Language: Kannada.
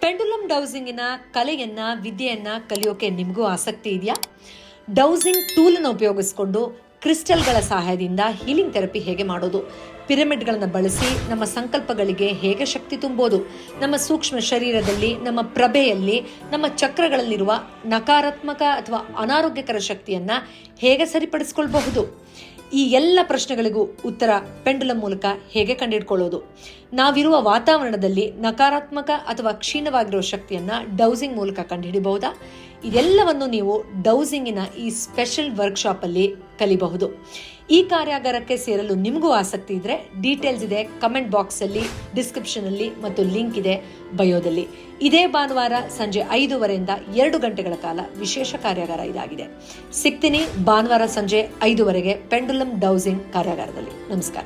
ಪೆಂಡುಲಮ್ ಡೌಸಿಂಗಿನ ಕಲೆಯನ್ನ, ವಿದ್ಯೆಯನ್ನ ಕಲಿಯೋಕೆ ನಿಮಗೂ ಆಸಕ್ತಿ ಇದೆಯಾ? ಡೌಸಿಂಗ್ ಟೂಲನ್ನು ಉಪಯೋಗಿಸಿಕೊಂಡು ಕ್ರಿಸ್ಟಲ್ಗಳ ಸಹಾಯದಿಂದ ಹೀಲಿಂಗ್ ಥೆರಪಿ ಹೇಗೆ ಮಾಡೋದು? ಪಿರಮಿಡ್ಗಳನ್ನು ಬಳಸಿ ನಮ್ಮ ಸಂಕಲ್ಪಗಳಿಗೆ ಹೇಗೆ ಶಕ್ತಿ ತುಂಬೋದು? ನಮ್ಮ ಸೂಕ್ಷ್ಮ ಶರೀರದಲ್ಲಿ, ನಮ್ಮ ಪ್ರಭೆಯಲ್ಲಿ, ನಮ್ಮ ಚಕ್ರಗಳಲ್ಲಿರುವ ನಕಾರಾತ್ಮಕ ಅಥವಾ ಅನಾರೋಗ್ಯಕರ ಶಕ್ತಿಯನ್ನ ಹೇಗೆ ಸರಿಪಡಿಸ್ಕೊಳ್ಬಹುದು? ಈ ಎಲ್ಲ ಪ್ರಶ್ನೆಗಳಿಗೂ ಉತ್ತರ ಪೆಂಡುಲ ಮೂಲಕ ಹೇಗೆ ಕಂಡುಹಿಡ್ಕೊಳ್ಳೋದು? ನಾವಿರುವ ವಾತಾವರಣದಲ್ಲಿ ನಕಾರಾತ್ಮಕ ಅಥವಾ ಕ್ಷೀಣವಾಗಿರುವ ಶಕ್ತಿಯನ್ನ ಡೌಸಿಂಗ್ ಮೂಲಕ ಕಂಡುಹಿಡಿಬಹುದಾ? ಇದೆಲ್ಲವನ್ನು ನೀವು ಡೌಸಿಂಗಿನ ಈ ಸ್ಪೆಷಲ್ ವರ್ಕ್ಶಾಪ್ ಅಲ್ಲಿ ಕಲಿಬಹುದು. ಈ ಕಾರ್ಯಾಗಾರಕ್ಕೆ ಸೇರಲು ನಿಮಗೂ ಆಸಕ್ತಿ ಇದ್ರೆ ಡೀಟೇಲ್ಸ್ ಇದೆ ಕಮೆಂಟ್ ಬಾಕ್ಸ್ ಅಲ್ಲಿ, ಡಿಸ್ಕ್ರಿಪ್ಷನ್ ಅಲ್ಲಿ ಮತ್ತು ಲಿಂಕ್ ಇದೆ ಬಯೋದಲ್ಲಿ. ಇದೇ ಭಾನುವಾರ ಸಂಜೆ ಐದೂವರೆಯಿಂದ ಎರಡು ಗಂಟೆಗಳ ಕಾಲ ವಿಶೇಷ ಕಾರ್ಯಾಗಾರ ಇದಾಗಿದೆ. ಸಿಗ್ತೀನಿ ಭಾನುವಾರ ಸಂಜೆ ಐದುವರೆಗೆ ಪೆಂಡುಲಮ್ ಡೌಸಿಂಗ್ ಕಾರ್ಯಾಗಾರದಲ್ಲಿ. ನಮಸ್ಕಾರ.